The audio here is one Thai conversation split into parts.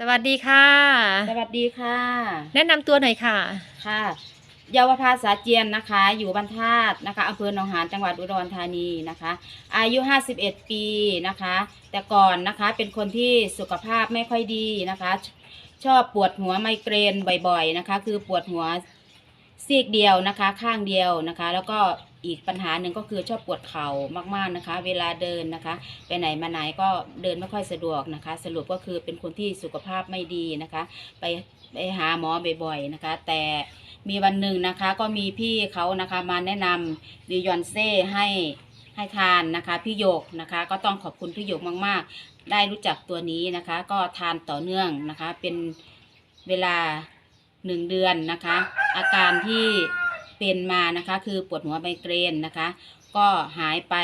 สวัสดีค่ะ สวัสดีค่ะ แนะนำตัวหน่อยค่ะ ค่ะ เยาวภาษาเจียนนะคะ อยู่บ้านธาตุนะคะอำเภอหนองหานจังหวัดอุดรธานีนะคะ อายุ 51 ปีนะคะ แต่ก่อนนะคะเป็นคนที่สุขภาพไม่ค่อยดีนะคะ ชอบปวดหัวไมเกรนบ่อยๆนะคะ คือปวดหัวซีกเดียวนะคะ ข้างเดียวนะคะ แล้วก็ อีกปัญหาหนึ่งก็คือชอบปวดเข่ามากๆนะคะ เวลาเดินนะคะ ไปไหนมาไหนก็เดินไม่ค่อยสะดวกนะคะ สรุปก็คือเป็นคนที่สุขภาพไม่ดีนะคะ ไปไปหาหมอบ่อยๆนะคะ แต่มีวันหนึ่งนะคะก็มีพี่เขานะคะมาแนะนำดิยอนเซ่ให้ให้ทานนะคะพี่หยกนะคะก็ต้องขอบคุณพี่หยกมากๆ ได้รู้จักตัวนี้นะคะ ก็ทานต่อเนื่องนะคะ เป็นเวลาหนึ่งเดือนนะคะ อาการที่ เป็นมานะคะ คือปวดหัวไมเกรนนะคะ ก็หายไป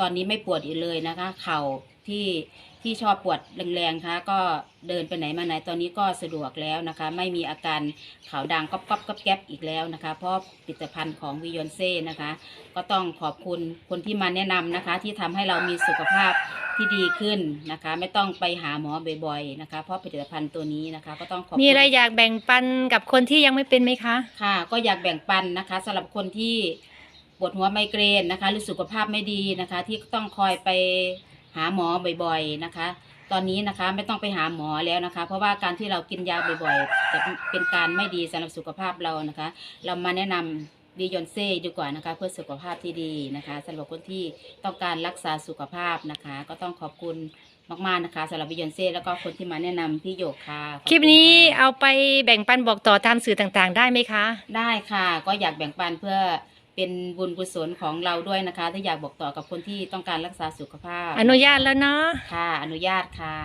ตอนนี้ไม่ปวดอีกเลยนะคะ เข่า ที่ที่ชอบปวดแรงๆคะก็เดินไปไหนมาไหนตอนนี้ก็สะดวกแล้วนะคะ ไม่มีอาการเข่าดังก๊อบก๊อบก๊อบแก๊บอีกแล้วนะคะ เพราะผลิตภัณฑ์ของวิยอนเซ่นะคะ ก็ต้องขอบคุณคนที่มาแนะนำนะคะ ที่ทำให้เรามีสุขภาพที่ดีขึ้นนะคะ ไม่ต้องไปหาหมอบ่อยๆนะคะ เพราะผลิตภัณฑ์ตัวนี้นะคะ ก็ต้องขอบคุณมีอะไรอยากแบ่งปันกับคนที่ยังไม่เป็นไหมคะค่ะ ก็อยากแบ่งปันนะคะสำหรับคนที่ปวดหัวไมเกรนนะคะ หรือสุขภาพไม่ดีนะคะ ที่ต้องคอยไปหาหมอบ่อยๆนะคะ ตอนนี้นะคะไม่ต้องไปหาหมอแล้วนะคะ เพราะว่าการที่เรากินยาบ่อยๆจะเป็นการไม่ดีสำหรับสุขภาพเรานะคะ เรามาแนะนำดียอนเซ่ดีกว่านะคะ เพื่อสุขภาพที่ดีนะคะสำหรับคนที่ต้องการรักษาสุขภาพนะคะ ก็ต้องขอบคุณมากๆนะคะสำหรับดียอนเซ่แล้วก็คนที่มาแนะนำพี่โยกค่ะขอบคลิปณนี้ค่ะเอาไปแบ่งปันบอกต่อตามสื่อต่างๆ ได้ไหมคะ ได้ค่ะ ก็อยากแบ่งปันเพื่อ เป็นบุญกุศลของเราด้วยนะคะ ถ้าอยากบอกต่อกับคนที่ต้องการรักษาสุขภาพ อนุญาตแล้วเนาะ ค่ะ อนุญาตค่ะ